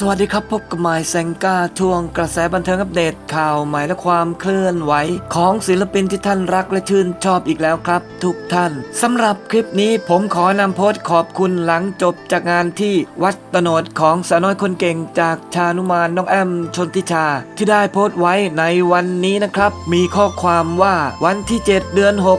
สวัสดีครับ พบกับหมายแซงก้าทวงกระแสบันเทิงอัปเดตข่าวใหม่และความเคลื่อนไหว ของศิลปินที่ท่านรักและชื่นชอบอีกแล้วครับ ทุกท่านสำหรับคลิปนี้ผมขอนำโพสต์ขอบคุณหลังจบจากงานที่วัดตโนดของสาวน้อยคนเก่งจากชานุมานน้องแอมชนทิชา ที่ได้โพสต์ไว้ในวันนี้นะครับ มีข้อความว่าวันที่ 7 เดือน 6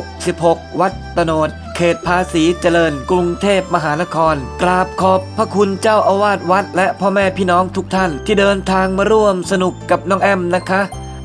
2566 วัดตโนด เขตภาษีเจริญ กรุงเทพมหานคร กราบขอบพระคุณเจ้าอาวาสวัด และพ่อแม่พี่น้องทุกท่าน ที่เดินทางมาร่วมสนุกกับน้องแอมนะคะ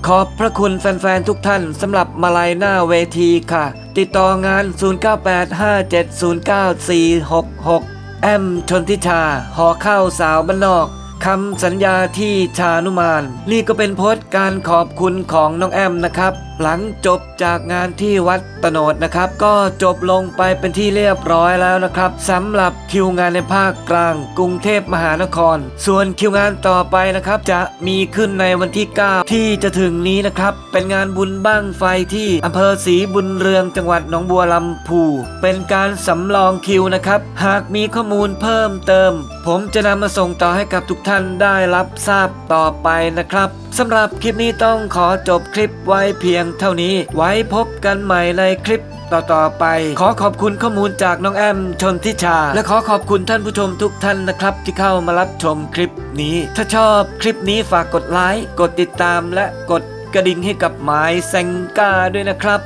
ขอบพระคุณแฟนๆทุกท่านสำหรับมาลัยหน้าเวทีค่ะ ติดต่องาน 0985709466 แอมชนทิชา หอเข้าสาวบ้านนอกคำสัญญาที่ชานุมาน นี่ก็เป็นโพสต์การขอบคุณของน้องแอมนะครับหลังจบจากงานที่วัดตโนดนะครับ ก็จบลงไปเป็นที่เรียบร้อยแล้วนะครับสำหรับคิวงานในภาคกลาง กรุงเทพมหานคร ส่วนคิวงานต่อไปนะครับ จะมีขึ้นในวันที่ 9 ที่จะถึงนี้นะครับ เป็นงานบุญบ้างไฟที่อำเภอศรีบุญเรืองจังหวัดหนองบัวลำพูเป็นการสำรองคิวนะครับ หากมีข้อมูลเพิ่มเติม ผมจะนำมาส่งต่อให้กับทุกท่านได้รับทราบต่อไปนะครับสำหรับคลิปนี้ต้องขอจบคลิปไว้เพียงยงเท่านี้ ไว้พบกันใหม่ในคลิปต่อๆไป ขอขอบคุณข้อมูลจากน้องแอมชนทิชา และขอขอบคุณท่านผู้ชมทุกท่านนะครับ ที่เข้ามารับชมคลิปนี้ ถ้าชอบคลิปนี้ฝากกดไลค์กดติดตามและกดกระดิ่งให้กับหมายแซงกาด้วยนะครับ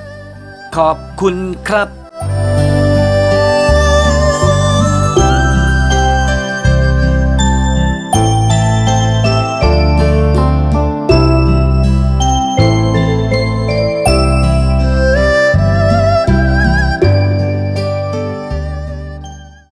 ขอบคุณครับ